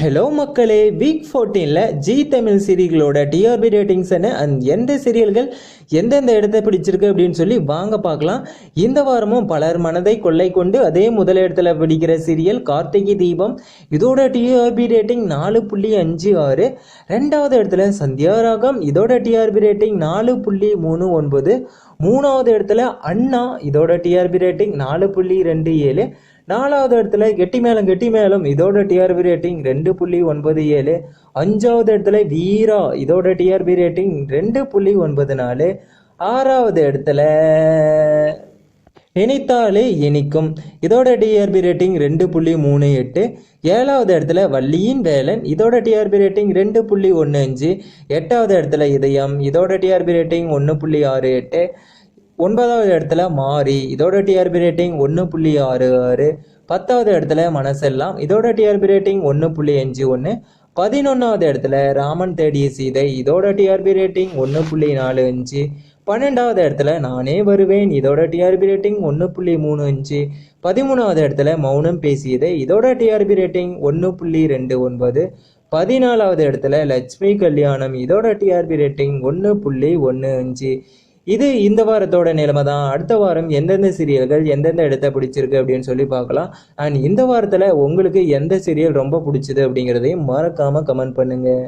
Hello மக்களே week ஃபோர்டீனில் G Tamil சீரியல்களோட டிஆர்பி ரேட்டிங்ஸ் என்ன அண்ட் எந்த சீரியல்கள் எந்தெந்த இடத்தை பிடிச்சிருக்கு அப்படின்னு சொல்லி வாங்க பார்க்கலாம். இந்த வாரமும் பலர் மனதை கொள்ளை கொண்டு அதே முதலிடத்தில் பிடிக்கிற சீரியல் கார்த்திகை தீபம். இதோட டிஆர்பி ரேட்டிங் நாலு புள்ளி அஞ்சு ஆறு. ரெண்டாவது இடத்துல சந்தியா ராகம் இதோட டிஆர்பி ரேட்டிங் நாலு புள்ளி மூணு ஒன்பது. மூணாவது இடத்துல அண்ணா இதோட டிஆர்பி ரேட்டிங் நாலு புள்ளி ரெண்டு ஏழு. நாலாவது இடத்துல கெட்டி மேலும் கெட்டி மேலும் இதோட டிஆர்பி ரேட்டிங் ரெண்டு புள்ளி ஒன்பது ஏழு அஞ்சாவது இடத்துல வீரா இதோட டிஆர்பி ரேட்டிங் ரெண்டு புள்ளி ஒன்பது நாலு ஆறாவது இடத்துல நினைத்தாலே இனிக்கும் இதோட டிஆர்பி ரேட்டிங் ரெண்டு புள்ளி மூணு எட்டு ஏழாவது இடத்துல வள்ளியின் வேலன் இதோட டிஆர்பி ரேட்டிங் ரெண்டு புள்ளி ஒன்று அஞ்சு எட்டாவது இடத்துல இதயம் இதோட டிஆர்பி ரேட்டிங் ஒன்று புள்ளி ஆறு எட்டு ஒன்பதாவது இடத்துல மாறி இதோட டிஆர்பி ரேட்டிங் ஒன்று புள்ளி ஆறு ஆறு. பத்தாவது இடத்துல மனசெல்லாம் இதோட டிஆர்பி ரேட்டிங் ஒன்று புள்ளி அஞ்சு ஒன்று பதினொன்றாவது இடத்துல ராமன் தேடிய சீதை இதோட டிஆர்பி ரேட்டிங் ஒன்று புள்ளி நாலு அஞ்சு. பன்னெண்டாவது இடத்துல நானே வருவேன் இதோட டிஆர்பி ரேட்டிங் ஒன்று புள்ளி மூணு அஞ்சு. பதிமூணாவது இடத்துல மௌனம் பேசியதை இதோட டிஆர்பி ரேட்டிங் ஒன்று புள்ளி ரெண்டு ஒன்பது. பதினாலாவது இடத்துல லட்சுமி கல்யாணம் இதோட டிஆர்பி ரேட்டிங் ஒன்று புள்ளி ஒன்று அஞ்சு. இது இந்த வாரத்தோட நிலைமை தான் அடுத்த வாரம் எந்தெந்த சீரியல்கள் எந்தெந்த இடத்த பிடிச்சிருக்கு அப்படின்னு சொல்லி பார்க்கலாம். அண்ட் இந்த வாரத்தில் உங்களுக்கு எந்த சீரியல் ரொம்ப பிடிச்சது அப்படிங்கிறதையும் மறக்காமல் கமெண்ட் பண்ணுங்கள்